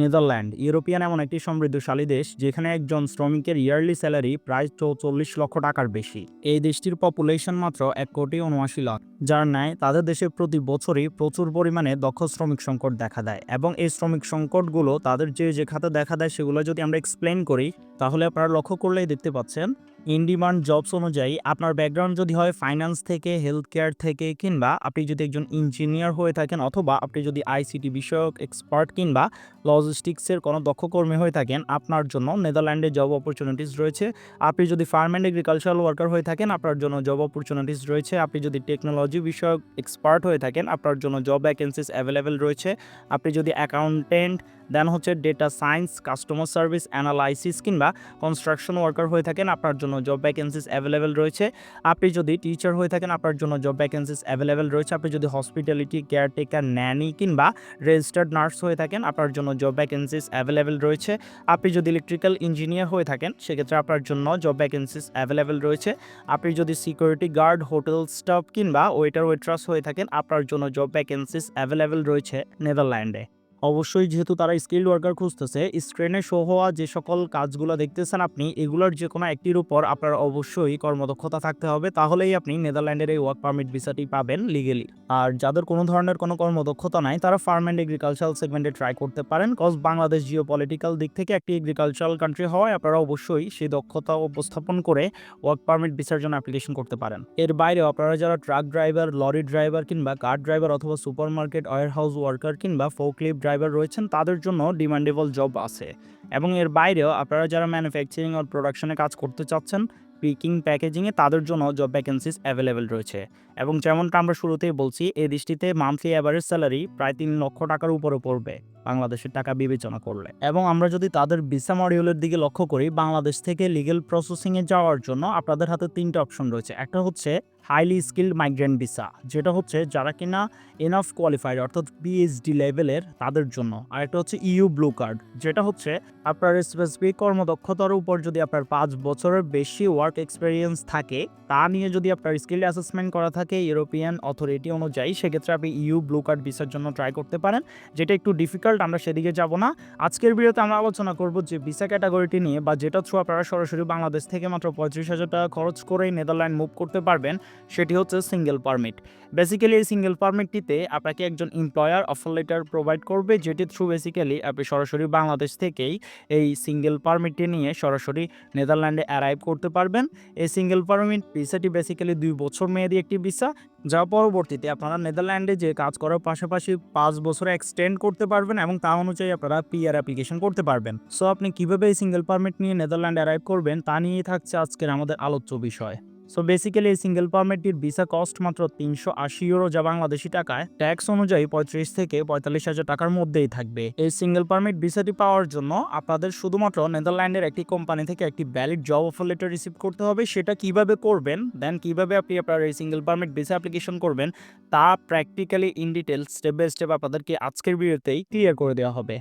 Netherland European এমন একটি সমৃদ্ধশালী দেশ যেখানে একজন শ্রমিকের ইয়ারলি স্যালারি প্রায় চৌচল্লিশ লক্ষ টাকার বেশি। এই দেশটির পপুলেশন মাত্র এক কোটি উনআশি লাখ, যার ন্যায় তাদের দেশে প্রতি বছরই প্রচুর পরিমাণে দক্ষ শ্রমিক সংকট দেখা দেয় এবং এই শ্রমিক সংকটগুলো তাদের যে যে খাতে দেখা দেয় সেগুলো যদি আমরা এক্সপ্লেন করি, তাহলে আপনারা লক্ষ্য করলেই দেখতে পাচ্ছেন ইন ডিমান্ড জবস অনুযায়ী আপনার ব্যাকগ্রাউন্ড যদি হয় ফাইন্যান্স থেকে হেলথ কেয়ার থেকে কিংবা আপনি যদি একজন ইঞ্জিনিয়ার হয়ে থাকেন অথবা আপনি যদি আইসিটি বিষয়ক এক্সপার্ট কিংবা লজিস্টিক্সের কোনো দক্ষ কর্মী হয়ে থাকেন, আপনার জন্য নেদারল্যান্ডে জব অপরচুনিটিস রয়েছে। আপনি যদি ফার্ম অ্যান্ড এগ্রিকালচারাল ওয়ার্কার হয়ে থাকেন, আপনার জন্য জব অপরচুনিটিস রয়েছে। আপনি যদি টেকনোলজি বিষয়ক এক্সপার্ট হয়ে থাকেন, আপনার জন্য জব ভ্যাকেন্সিস অ্যাভেলেবেল রয়েছে। আপনি যদি অ্যাকাউন্টেন্ট দেন হচ্ছে data science customer service analysis কিংবা কনস্ট্রাকশন ওয়ার্কার হয়ে থাকেন, আপনার জন্য জব ভ্যাকেন্সিস অ্যাভেলেবেল রয়েছে। আপনি যদি টিচার হয়ে থাকেন, আপনার জন্য জব ভ্যাকেন্সিস অ্যাভেলেবেল রয়েছে। আপনি যদি হসপিটালিটি কেয়ারটেকার ন্যানি কিংবা রেজিস্টার্ড নার্স হয়ে থাকেন, আপনার জন্য জব ভ্যাকেন্সিস অ্যাভেলেবেল রয়েছে। আপনি যদি ইলেকট্রিক্যাল ইঞ্জিনিয়ার হয়ে থাকেন, সেক্ষেত্রে আপনার জন্য জব ভ্যাকেন্সিস অ্যাভেলেবেল রয়েছে। আপনি যদি সিকিউরিটি গার্ড হোটেল স্টাফ কিংবা ওয়েটার ওয়েট্রাস হয়ে থাকেন, আপনার জন্য জব ভ্যাকেন্সিস অ্যাভেলেবেল রয়েছে নেদারল্যান্ডে। অবশ্যই যেহেতু তারা স্কিল্ড ওয়ার্কার খুঁজতেছে স্ক্রিনে শো হওয়া যে সকল কাজগুলো দেখতেছেন আপনি, এগুলোর যে কোনো একটির উপর আপনার অবশ্যই কর্মদক্ষতা থাকতে হবে। তাহলেই আপনি নেদারল্যান্ডের এই ওয়ার্ক পারমিট ভিসাটি পাবেন লিগেলি আর যাদের কোনো ধরনের কোনো কর্মদক্ষতা নাই, তারা ফার্ম অ্যান্ড এগ্রিকালচারাল সেগমেন্টে ট্রাই করতে পারেন। কজ বাংলাদেশ জিও পলিটিক্যাল দিক থেকে একটি এগ্রিকালচারাল কান্ট্রি হওয়ায় আপনারা অবশ্যই সেই দক্ষতা উপস্থাপন করে ওয়ার্ক পারমিট ভিসার জন্য অ্যাপ্লিকেশন করতে পারেন। এর বাইরেও আপনারা যারা ট্রাক ড্রাইভার লরি ড্রাইভার কিংবা কার ড্রাইভার অথবা supermarket warehouse worker কিংবা ফোকলিপ ড্রাইভার রয়েছেন, তাদের জন্য ডিমান্ডেবল জব আছে। এবং এর বাইরেও আপনারা যারা ম্যানুফ্যাকচারিং আর প্রোডাকশনে কাজ করতে চাচ্ছেন পিকিং প্যাকেজিংয়ে তাদের জন্য জব ভ্যাকেন্সিস অ্যাভেলেবেল রয়েছে। এবং যেমনটা আমরা শুরুতেই বলছি এই দৃষ্টিতে মান্থলি অ্যাভারেজ স্যালারি প্রায় তিন লক্ষ টাকার উপরে পড়বে বাংলাদেশের টাকা বিবেচনা করলে। এবং আমরা যদি তাদের ভিসা মডিউলের দিকে লক্ষ্য করি, বাংলাদেশ থেকে লিগেল প্রসেসিংয়ে যাওয়ার জন্য আপনাদের হাতে তিনটা অপশন রয়েছে। একটা হচ্ছে হাইলি স্কিল্ড মাইগ্রেন্ট ভিসা যেটা হচ্ছে যারা কিনা এনাফ কোয়ালিফাইড অর্থাৎ পিএইচডি লেভেলের তাদের জন্য। আর একটা হচ্ছে ইউ ব্লু কার্ড যেটা হচ্ছে আপনার স্পেসিফিক কর্মদক্ষতার উপর যদি আপনার পাঁচ বছরের বেশি ওয়ার্ক এক্সপিরিয়েন্স থাকে, তা নিয়ে যদি আপনার স্কিল অ্যাসেসমেন্ট করা থাকে ইউরোপিয়ান অথরিটি অনুযায়ী, সেক্ষেত্রে আপনি ইউ ব্লু কার্ড ভিসার জন্য ট্রাই করতে পারেন। যেটা একটু ডিফিকাল্ট আমরা সেদিকে যাব না। আজকের ভিডিওতে আমরা আলোচনা করব যে ভিসা ক্যাটাগরিটি নিয়ে, বা যেটা থ্রু আপনারা সরাসরি বাংলাদেশ থেকে মাত্র পঁয়ত্রিশ হাজার টাকা খরচ করেই নেদারল্যান্ড মুভ করতে পারবেন সেটি হচ্ছে সিঙ্গেল পারমিট বেসিক্যালি এই সিঙ্গেল পারমিটটিতে আপনাকে একজন এমপ্লয়ার অফার লেটার প্রোভাইড করবে, যেটি থ্রু বেসিক্যালি আপনি সরাসরি বাংলাদেশ থেকেই এই সিঙ্গেল পারমিটটি নিয়ে সরাসরি নেদারল্যান্ডে অ্যারাইভ করতে পারবেন। এই সিঙ্গেল পারমিট ভিসাটি বেসিক্যালি দুই বছর মেয়াদি একটি ভিসা, যা পরবর্তীতে আপনারা নেদারল্যান্ডে যে কাজ করার পাশাপাশি পাঁচ বছরে এক্সটেন্ড করতে পারবেন এবং তা অনুযায়ী আপনারা পিআর অ্যাপ্লিকেশন করতে পারবেন। সো আপনি কীভাবে এই সিঙ্গেল পারমিট নিয়ে নেদারল্যান্ডে অ্যারাইভ করবেন তা নিয়েই থাকছে আজকের আমাদের আলোচ্য বিষয়। সো বেসিক্যালি এই সিঙ্গেল পারমিটটির ভিসা কস্ট মাত্র তিনশো আশি ইউরো যা বাংলাদেশি টাকায়। ট্যাক্স অনুযায়ী পঁয়ত্রিশ থেকে পঁয়তাল্লিশ হাজার টাকার মধ্যেই থাকবে। এই সিঙ্গেল পারমিট ভিসাটি পাওয়ার জন্য আপনাদের শুধুমাত্র নেদারল্যান্ডের একটি কোম্পানি থেকে একটি valid job offer letter receive করতে হবে। সেটা কীভাবে করবেন দেন কীভাবে আপনি আপনার এই সিঙ্গেল পারমিট ভিসা অ্যাপ্লিকেশন করবেন, তা practically in detail step by step আপনাদেরকে আজকের ভিডিওতেই ক্লিয়ার করে দেওয়া হবে।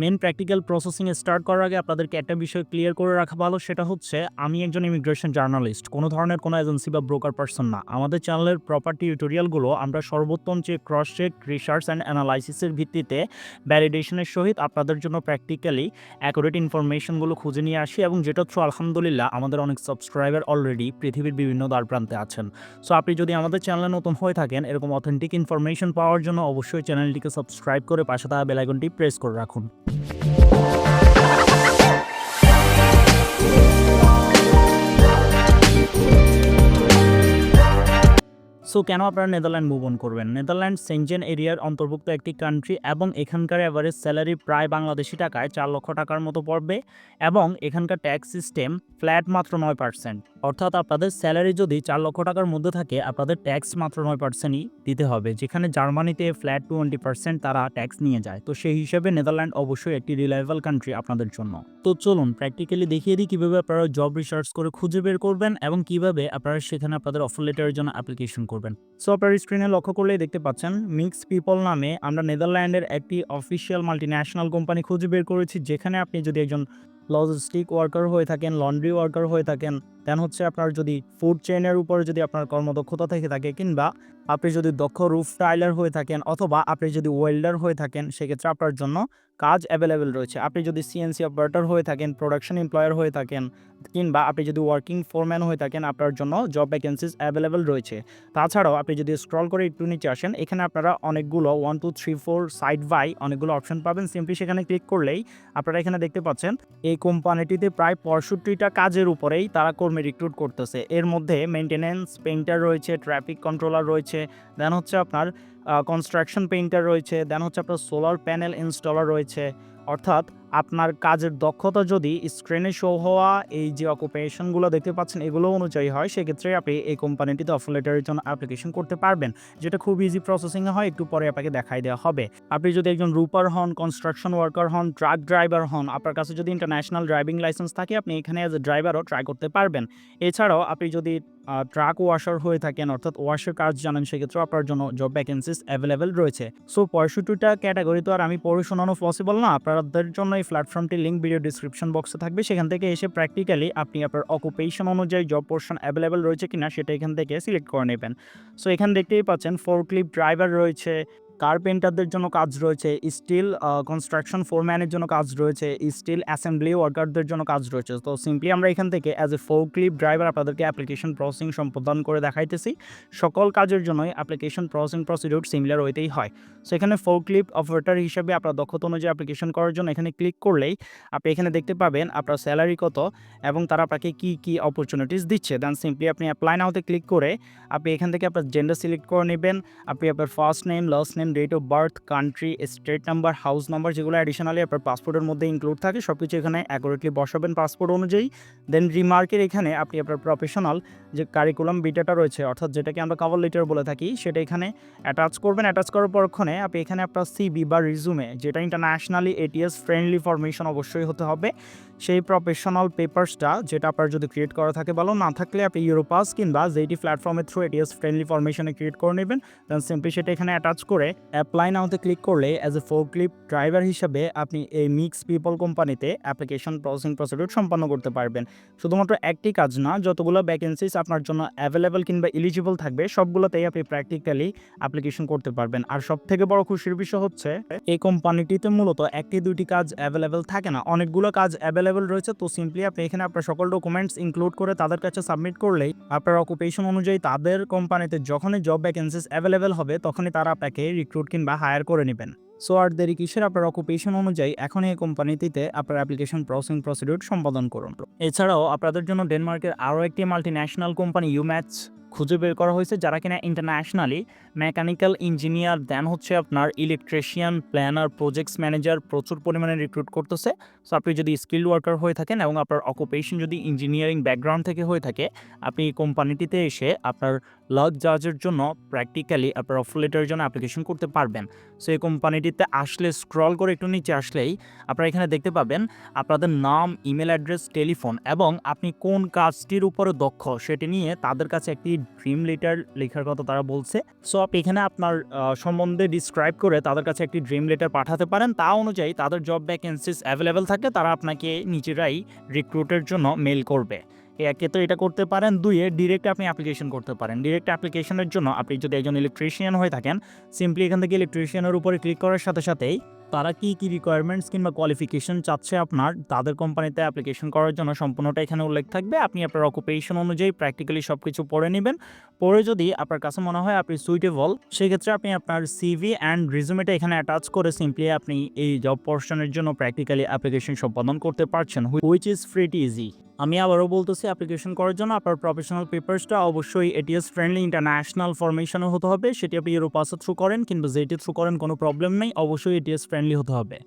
মেন প্র্যাকটিক্যাল প্রসেসিংয়ে স্টার্ট করার আগে আপনাদেরকে একটা বিষয় ক্লিয়ার করে রাখা ভালো, সেটা হচ্ছে আমি একজন ইমিগ্রেশন জার্নালিস্ট কোনো ধরনের কোনো এজেন্সি বা ব্রোকার পার্সন না। আমাদের চ্যানেলের প্রপার্টি টিউটোরিয়ালগুলো আমরা সর্বোত্তম যে ক্রস চেক রিসার্চ অ্যান্ড অ্যানালাইসিসের ভিত্তিতে ভ্যালিডেশনের সহিত আপনাদের জন্য প্র্যাকটিক্যালি অ্যাকুরেট ইনফরমেশনগুলো খুঁজে নিয়ে আসি এবং যেটা থ্রু আলহামদুলিল্লাহ আমাদের অনেক সাবস্ক্রাইবার অলরেডি পৃথিবীর বিভিন্ন দ্বার প্রান্তে আছেন। সো আপনি যদি আমাদের চ্যানেলে নতুন হয়ে থাকেন, এরকম অথেন্টিক ইনফরমেশন পাওয়ার জন্য অবশ্যই চ্যানেলটিকে সাবস্ক্রাইব করে পাশে থাকা বেলাইকনটি প্রেস করে রাখুন। সো কেন আপনারা নেদারল্যান্ড মুভ অন করবেন? নেদারল্যান্ড সেনজেন এরিয়ার অন্তর্ভুক্ত একটি কান্ট্রি এবং এখানকার অ্যাভারেজ স্যালারি প্রায় বাংলাদেশি টাকায় চার লক্ষ টাকার মতো পড়বে এবং এখানকার ট্যাক্স সিস্টেম ফ্ল্যাট মাত্র নয় পার্সেন্ট অর্থাৎ আপনাদের স্যালারি যদি চার লক্ষ টাকার মধ্যে থাকে, আপনাদের ট্যাক্স মাত্র নয় পার্সেন্টই দিতে হবে। যেখানে জার্মানিতে ফ্ল্যাট টোয়েন্টি পার্সেন্ট তারা ট্যাক্স নিয়ে যায়। তো সেই হিসেবে নেদারল্যান্ড অবশ্যই একটি রিলায়েবল কান্ট্রি আপনাদের জন্য। তো চলুন প্র্যাকটিক্যালি দেখিয়ে দিই কীভাবে আপনারা জব রিসার্চ করে খুঁজে বের করবেন এবং কীভাবে আপনারা সেখানে আপনাদের অফার লেটারের জন্য অ্যাপ্লিকেশন করবেন। সো আপনার স্ক্রিনে লক্ষ্য করলেই দেখতে পাচ্ছেন মিক্স পিপল নামে আমরা নেদারল্যান্ডের একটি অফিসিয়াল মাল্টি ন্যাশনাল কোম্পানি খুঁজে বের করেছি। যেখানে আপনি যদি একজন লজিস্টিক ওয়ার্কার হয়ে থাকেন লন্ড্রি ওয়ার্কার হয়ে থাকেন দেন হচ্ছে আপনার যদি ফুড চেইনের উপরে যদি আপনার কর্মদক্ষতা থেকে থাকে কিংবা আপনি যদি দক্ষ রুফ টাইলার হয়ে থাকেন অথবা আপনি যদি ওয়েল্ডার হয়ে থাকেন, সেক্ষেত্রে আপনার জন্য কাজ অ্যাভেলেবেল রয়েছে। আপনি যদি সিএনসি অপারেটর হয়ে থাকেন প্রোডাকশন এমপ্লয়ার হয়ে থাকেন, কিংবা আপনি যদি ওয়ার্কিং ফোরম্যান হয়ে থাকেন, আপনার জন্য জব ভ্যাকেন্সিস অ্যাভেলেবেল রয়েছে। তাছাড়াও আপনি যদি স্ক্রল করে একটু নিচে আসেন, এখানে আপনারা অনেকগুলো one two three four side by অনেকগুলো অপশন পাবেন। সিম্পলি সেখানে ক্লিক করলেই আপনারা এখানে দেখতে পাচ্ছেন, এই কোম্পানিটিতে প্রায় পঁয়ষট্টিটা কাজের উপরেই তারা কর্মী রিক্রুট করতেছে। এর মধ্যে মেনটেন্যান্স পেন্টার রয়েছে ট্রাফিক কন্ট্রোলার রয়েছে দেন হচ্ছে আপনার কনস্ট্রাকশন পেইন্টার রয়েছে দেন হচ্ছে আপনার সোলার প্যানেল ইনস্টলার রয়েছে অর্থাৎ আপনার কাজের দক্ষতা যদি স্ক্রিনে শো হওয়া, এই যে অকুপেশনগুলো দেখতে পাচ্ছেন, এগুলো অনুযায়ী হয়, সেক্ষেত্রে আপনি এই কোম্পানিটিতে অফার লেটারের জন্য অ্যাপ্লিকেশন করতে পারবেন। যেটা খুব ইজি প্রসেসিংয়ে হয়, একটু পরে আপনাকে দেখাই দেওয়া হবে। আপনি যদি একজন রুপার হন কনস্ট্রাকশন ওয়ার্কার হন ট্রাক ড্রাইভার হন, আপনার কাছে যদি ইন্টারন্যাশনাল ড্রাইভিং লাইসেন্স থাকে, আপনি এখানে অ্যাজ এ ড্রাইভারও ট্রাই করতে পারবেন। এছাড়াও আপনি যদি ট্রাক ওয়াশার হয়ে থাকেন, অর্থাৎ ওয়াশের কাজ জানেন সেক্ষেত্রে আপনার জন্য জব ভ্যাকেন্সিস অ্যাভেলেবেল রয়েছে। সো পঁয়ষট্টিটা ক্যাটাগরি তো আর আমি পড়ে শোনানো পসিবল না। আপনাদের জন্য এই প্ল্যাটফর্মটির লিঙ্ক ভিডিও ডিসক্রিপশন বক্সে থাকবে। সেখান থেকে এসে প্র্যাকটিক্যালি আপনি আপনার অকুপেশন অনুযায়ী জব পোর্শন অ্যাভেলেবেল রয়েছে কিনা সেটা এখান থেকে সিলেক্ট করে নেবেন। সো এখানে দেখতেই পাচ্ছেন ফোর ক্লিপ ড্রাইভার রয়েছে কার্পেন্টারদের জন্য কাজ রয়েছে স্টিল কনস্ট্রাকশন ফোরম্যানের জন্য কাজ রয়েছে স্টিল অ্যাসেম্বলি ওয়ার্কারদের জন্য কাজ রয়েছে। তো সিম্পলি আমরা এখান থেকে as a forklift driver আপনাদেরকে অ্যাপ্লিকেশন প্রসেসিং সম্পাদন করে দেখাইতেছি। সকল কাজের জন্যই অ্যাপ্লিকেশন প্রসেসিং প্রসিডিউর সিমিলার হইতেই হয়। সো এখানে ফোর ক্লিপ অপারেটর হিসাবে আপনার দক্ষতা অনুযায়ী অ্যাপ্লিকেশন করার জন্য এখানে ক্লিক করলেই আপনি এখানে দেখতে পাবেন আপনার স্যালারি কত এবং তারা আপনাকে কী কী অপরচুনিটিস দিচ্ছে। দেন সিম্পলি আপনি অ্যাপ্লাই নাওতে ক্লিক করে আপনি এখান থেকে আপনার জেন্ডার সিলেক্ট করে নেবেন, আপনি আপনার first name last name date of birth country state number house number যেগুলো অ্যাডিশনালি আপনার পাসপোর্টের মধ্যে ইনক্লুড থাকে সব কিছু এখানে অ্যাকুরেটলি বসাবেন পাসপোর্ট অনুযায়ী। দেন রিমার্কের এখানে আপনি আপনার প্রফেশনাল যে কারিকুলাম বিটাটা রয়েছে, অর্থাৎ যেটাকে আমরা কভার লেটার বলে থাকি, সেটা এখানে অ্যাটাচ করবেন। অ্যাটাচ করার পরক্ষণে আপনি এখানে আপনার সিবি বা রিজুমে যেটা ইন্টারন্যাশনালি এটিএস ফ্রেন্ডলি ফরমেশন অবশ্যই হতে হবে। সেই প্রফেশনাল পেপারসটা যেটা আপনার যদি ক্রিয়েট করা থাকে ভালো, না থাকলে আপনি ইউরোপাস কিংবা যেটি প্ল্যাটফর্মের থ্রু এটিএস ফ্রেন্ডলি ফরমেশনে ক্রিয়েট করে নেবেন দেন সিম্পলি সেটা এখানে অ্যাটাচ করে অ্যাপ্লাই নাওতে ক্লিক করলে as a forklift driver হিসাবে আপনি এই মিক্স পিপল কোম্পানিতে অ্যাপ্লিকেশন প্রসেসিং প্রসিডিউর সম্পন্ন করতে পারবেন। শুধুমাত্র একটি কাজ না, যতগুলো ভ্যাকেন্সিস আপনার জন্য অ্যাভেলেবল কিংবা এলিজিবল থাকবে, সবগুলোতেই আপনি প্র্যাকটিক্যালি অ্যাপ্লিকেশন করতে পারবেন। আর সব থেকে বড় খুশির বিষয় হচ্ছে, এই কোম্পানিটিতে মূলত একটি দুইটি কাজ অ্যাভেলেবেল থাকে না, অনেকগুলো কাজ অ্যাভেলেবেল রয়েছে, তো সিম্পলি আপনি এখানে আপনার সকল ডকুমেন্টস ইনক্লুড করে তাদের কাছে সাবমিট করলেই আপনার অকুপেশন অনুযায়ী তাদের কোম্পানিতে যখনই জব ভ্যাকেন্সিস অ্যাভেলেবেল হবে, তখনই তারা আপনাকে রিক্রুট কিংবা হায়ার করে নেবেন। সো আর দেরি কিসের? আপনার অকুপেশন অনুযায়ী এখন এই কোম্পানিটিতে আপনার অ্যাপ্লিকেশন প্রসেসিং প্রসিডিউর সম্পাদন করুন। এছাড়াও আপনাদের জন্য ডেনমার্কের আরও একটি মাল্টি ন্যাশনাল কোম্পানি ইউম্যাচ খুঁজে বের করা হয়েছে যারা কিনা ইন্টারন্যাশনালি মেকানিক্যাল ইঞ্জিনিয়ার দেন হচ্ছে আপনার ইলেকট্রিশিয়ান প্ল্যানার প্রজেক্টস ম্যানেজার প্রচুর পরিমাণে রিক্রুট করতেছে। সো আপনি যদি স্কিল ওয়ার্কার হয়ে থাকেন এবং আপনার অকুপেশন যদি ইঞ্জিনিয়ারিং ব্যাকগ্রাউন্ড থেকে হয়ে থাকে, আপনি কোম্পানিটিতে এসে আপনার লাগ জাজের জন্য প্র্যাকটিক্যালি আপনার অফ লেটারের জন্য অ্যাপ্লিকেশন করতে পারবেন। সো এই কোম্পানিটিতে আসলে স্ক্রল করে একটু নিচে আসলেই আপনারা এখানে দেখতে পাবেন আপনাদের নাম ইমেল অ্যাড্রেস টেলিফোন এবং আপনি কোন কাজটির উপরে দক্ষ সেটি নিয়ে তাদের কাছে একটি ড্রিম লেটার লেখার কথা তারা বলছে। সো আপনি এখানে আপনার সম্বন্ধে ডিসক্রাইব করে তাদের কাছে একটি ড্রিম লেটার পাঠাতে পারেন। তা অনুযায়ী তাদের জব ভ্যাকেন্সিস অ্যাভেলেবেল থাকে তারা আপনাকে নিজেরাই রিক্রুটের জন্য মেল করবে। একে তো এটা করতে পারেন, দুইয়ে ডিরেক্ট আপনি অ্যাপ্লিকেশন করতে পারেন। ডিরেক্ট অ্যাপ্লিকেশনের জন্য আপনি যদি একজন ইলেকট্রিশিয়ান হয়ে থাকেন সিম্পলি এখান থেকে ইলেকট্রিশিয়ানের উপরে ক্লিক করার সাথে সাথেই তারা কি কি রিকোয়ারমেন্টস কিংবা কোয়ালিফিকেশন চাচ্ছে আপনার, তাদের কোম্পানিতে অ্যাপ্লিকেশন করার জন্য সম্পূর্ণটা এখানে উল্লেখ থাকবে। আপনি আপনার অকুপেশন অনুযায়ী প্র্যাকটিক্যালি সব কিছু পড়ে নেবেন। পরে যদি আপনার কাছে মনে হয় আপনি সুইটেবল সেক্ষেত্রে আপনি আপনার সিভি অ্যান্ড রিজুমেটা এখানে অ্যাটাচ করে সিম্পলি আপনি এই জব পোর্শনের জন্য প্র্যাকটিক্যালি অ্যাপ্লিকেশন সম্পাদন করতে পারছেন হুইচ ইজ ফ্রিটি ইজি আমি আবারও বলতেছি অ্যাপ্লিকেশন করার জন্য আপনার প্রফেশনাল পেপারসটা অবশ্যই এটিএস ফ্রেন্ডলি ইন্টারন্যাশনাল ফরমেশনে হতে হবে, সেটি আপনি ইউরোপাসে থ্রু করেন কিংবা যেটি থ্রু করেন, কোনো প্রবলেম নেই, অবশ্যই এটিএস ফ্রেন্ডলি হতে হবে।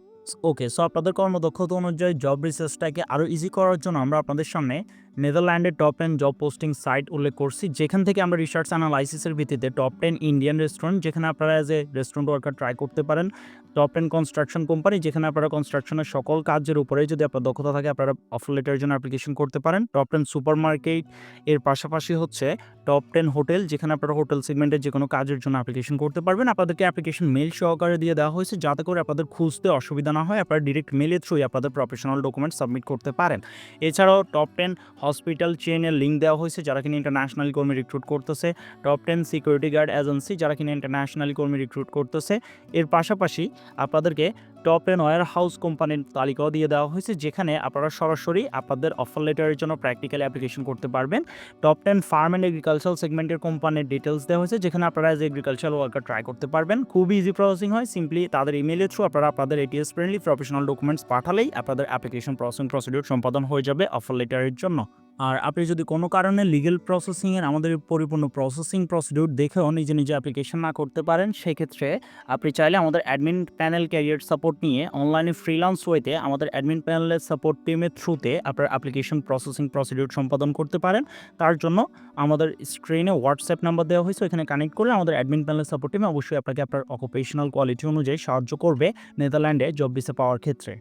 ওকে সো আপনাদের কর্মদক্ষতা অনুযায়ী জব রিসার্চটাকে আরও ইজি করার জন্য আমরা আপনাদের সামনে নেদারল্যান্ডের top ten job posting site উল্লেখ করছি। যেখান থেকে আমরা রিসার্চ অ্যানালাইসিসের ভিত্তিতে টপ টেন ইন্ডিয়ান রেস্টুরেন্ট যেখানে আপনারা as a restaurant worker try করতে পারেন। টপ টেন কনস্ট্রাকশন কোম্পানি যেখানে আপনারা কনস্ট্রাকশনের সকল কাজের উপরে যদি আপনার দক্ষতা থাকে, আপনারা অফার জন্য অ্যাপ্লিকেশন করতে পারেন। টপ টেন সুপার মার্কেট এর পাশাপাশি হচ্ছে টপ টেন হোটেল যেখানে আপনারা হোটেল সেগমেন্টের যে কোনো কাজের জন্য অ্যাপ্লিকেশন করতে পারবেন। আপনাদেরকে অ্যাপ্লিকেশন মেল সহকারে দিয়ে দেওয়া হয়েছে, যাতে করে আপনাদের খুঁজতে অসুবিধা না হয়, আপনারা ডিরেক্ট মেলের থ্রুই আপনাদের প্রফেশনাল ডকুমেন্ট সাবমিট করতে পারেন। এছাড়াও টপ টেন হসপিটাল চেনের লিঙ্ক দেওয়া হয়েছে, যারা কিনা ইন্টারন্যাশনাল কর্মী রিক্রুট করতেছে। Top ten security guard agency যারা কিনা ইন্টারন্যাশনাল কর্মী রিক্রুট করতেছে। এর পাশাপাশি আপনাদেরকে টপ এন ওয়ার হাউস কোম্পানির তালিকাও দিয়ে দেওয়া হয়েছে, যেখানে আপনারা সরাসরি আপনাদের অফার লেটারের জন্য প্র্যাকটিক্যালি অ্যাপ্লিকেশন করতে পারবেন। Top ten farm and agricultural সেগমেন্টের কোম্পানির ডিটেলস দেওয়া হয়েছে, যেখানে আপনারা এজ এগ্রিকালচারাল ওয়ার্কার ট্রাই করতে পারবেন। খুবই ইজি প্রসেসিং হয় সিম্পলি তাদের ইমেলের থ্রু আপনারা আপনাদের এটিএস ফ্রেন্ডলি প্রফেশনাল ডকুমেন্টস পাঠালেই আপনাদের অ্যাপ্লিকেশন প্রসেসিং প্রসিডিউর সম্পাদন হয়ে যাবে অফার লেটারের জন্য। আর আপনি যদি কোনো কারণে লিগেল প্রসেসিংয়ের আমাদের পরিপূর্ণ প্রসেসিং প্রসিডিউর দেখেও নিজে নিজে অ্যাপ্লিকেশন না করতে পারেন, সেক্ষেত্রে আপনি চাইলে আমাদের অ্যাডমিন প্যানেল ক্যারিয়ার সাপোর্ট নিয়ে অনলাইনে ফ্রিলান্স ওয়েতে আমাদের অ্যাডমিন প্যানেলের সাপোর্ট টিমের থ্রুতে আপনার অ্যাপ্লিকেশন প্রসেসিং প্রসিডিউর সম্পাদন করতে পারেন। তার জন্য আমাদের স্ক্রিনে হোয়াটসঅ্যাপ নাম্বার দেওয়া হয়েছে এখানে কানেক্ট করে আমাদের অ্যাডমিন প্যানেল সাপোর্ট টিমে অবশ্যই আপনাকে আপনার অকুপেশনাল কোয়ালিটি অনুযায়ী সাহায্য করবে নেদারল্যান্ডে জব ভিসা পাওয়ার ক্ষেত্রে।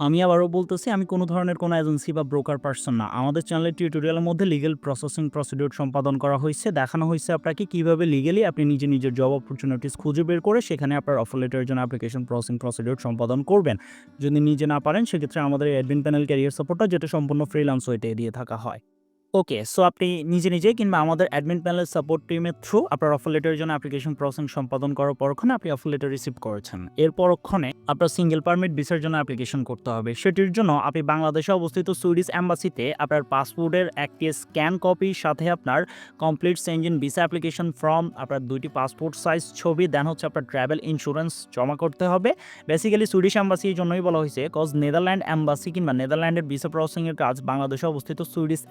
আমি আবারও বলতেছি, আমি কোনো ধরনের কোনো এজেন্সি বা ব্রোকার পার্সন না। আমাদের চ্যানেলের টিউটোরিয়ালের মধ্যে লিগেল প্রসেসিং প্রসিডিউর সম্পাদন করা হয়েছে। দেখানো হয়েছে আপনাকে কীভাবে লিগেলি আপনি নিজে নিজের জব অপরচুনিটিস খুঁজে বের করে সেখানে আপনার অফার লেটারের জন্য অ্যাপ্লিকেশন প্রসেসিং প্রসিডিউর সম্পাদন করবেন। যদি নিজে না পারেন, সেক্ষেত্রে আমাদের অ্যাডমিন প্যানেল ক্যারিয়ার সাপোর্টটা যেটা সম্পূর্ণ ফ্রিলান্স ওয়েটে দিয়ে থাকা হয়। ওকে, সো আপনি নিজে নিজে কিংবা আমাদের অ্যাডমিন প্যানেল সাপোর্ট টিমের থ্রু আপনার অফার লেটারের জন্য অ্যাপ্লিকেশন প্রসেস সম্পাদন করার পরক্ষণে আপনি অফার লেটার রিসিভ করেছেন। এর পরক্ষণে আপনার সিঙ্গেল পারমিট ভিসার জন্য অ্যাপ্লিকেশন করতে হবে। সেটির জন্য আপনি বাংলাদেশে অবস্থিত সুইডিশ অ্যাম্বাসিতে আপনার পাসপোর্টের একটি স্ক্যান কপি সাথে আপনার complete Schengen visa application form আপনার দুইটি পাসপোর্ট সাইজ ছবি দেন হচ্ছে আপনার ট্রাভেল ইন্স্যুরেন্স জমা করতে হবে। বেসিক্যালি সুইডিশ অ্যাম্বাসি এই জন্যই বলা হয়েছে কজ নেদারল্যান্ড অ্যাম্বাসি কিংবা নেদারল্যান্ডের ভিসা প্রসেসিংয়ের কাজ বাংলাদেশে অবস্থিত সুইডিশ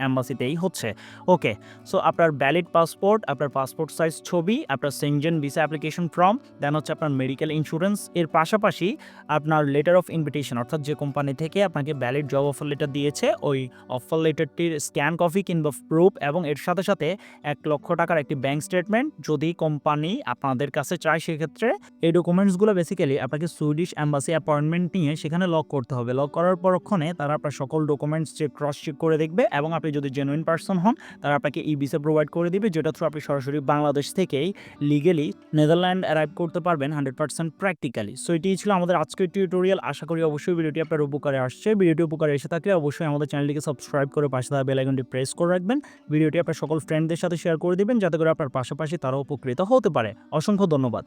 অ্যাম্বাসিতেই হচ্ছে। ওকে সো আপনার ভ্যালিড পাসপোর্ট আপনার পাসপোর্ট সাইজ ছবি, আপনার Schengen visa application form then হচ্ছে আপনার মেডিকেল ইন্স্যুরেন্স এর পাশাপাশি আপনার লেটার অফ ইনভিটেশন অর্থাৎ যে কোম্পানি থেকে আপনাকে ভ্যালিড জব অফার লেটার দিয়েছে, ওই অফার লেটারটির স্ক্যান কপি কিংবা প্রুফ এবং এর সাথে সাথে এক লক্ষ টাকার একটি ব্যাংক স্টেটমেন্ট যদি কোম্পানি আপনাদের কাছে চায়, সেক্ষেত্রে এই ডকুমেন্টসগুলো বেসিক্যালি আপনাকে সুইডিশ অ্যাম্বাসি অ্যাপয়েন্টমেন্ট নিয়ে সেখানে লক করতে হবে। লক করার পরক্ষণে তারা আপনার সকল ডকুমেন্টস চেক ক্রস চেক করে দেখবে এবং আপনি যদি জেনুইন পার্সন হন, তারা আপনাকে ই ভিসা প্রোভাইড করে দিবে, যেটা থ্রু আপনি সরাসরি বাংলাদেশ থেকেই লিগেলি নেদারল্যান্ড অ্যারাইভ করতে পারবেন হান্ড্রেড পার্সেন্ট প্র্যাকটিক্যালি সো এটি ছিল আমাদের আজকের টিউটোরিয়াল আশা করি অবশ্যই ভিডিওটি আপনার উপকারে আসছে। ভিডিওটি উপকারে এসে থাকলে অবশ্যই আমাদের চ্যানেলটিকে সাবস্ক্রাইব করে পাশে থাকা বেল আইকনটি প্রেস করে রাখবেন। ভিডিওটি আপনার সকল ফ্রেন্ডদের সাথে শেয়ার করে দিবেন, যাতে করে আপনার পাশাপাশি তারাও উপকৃত হতে পারে। অসংখ্য ধন্যবাদ।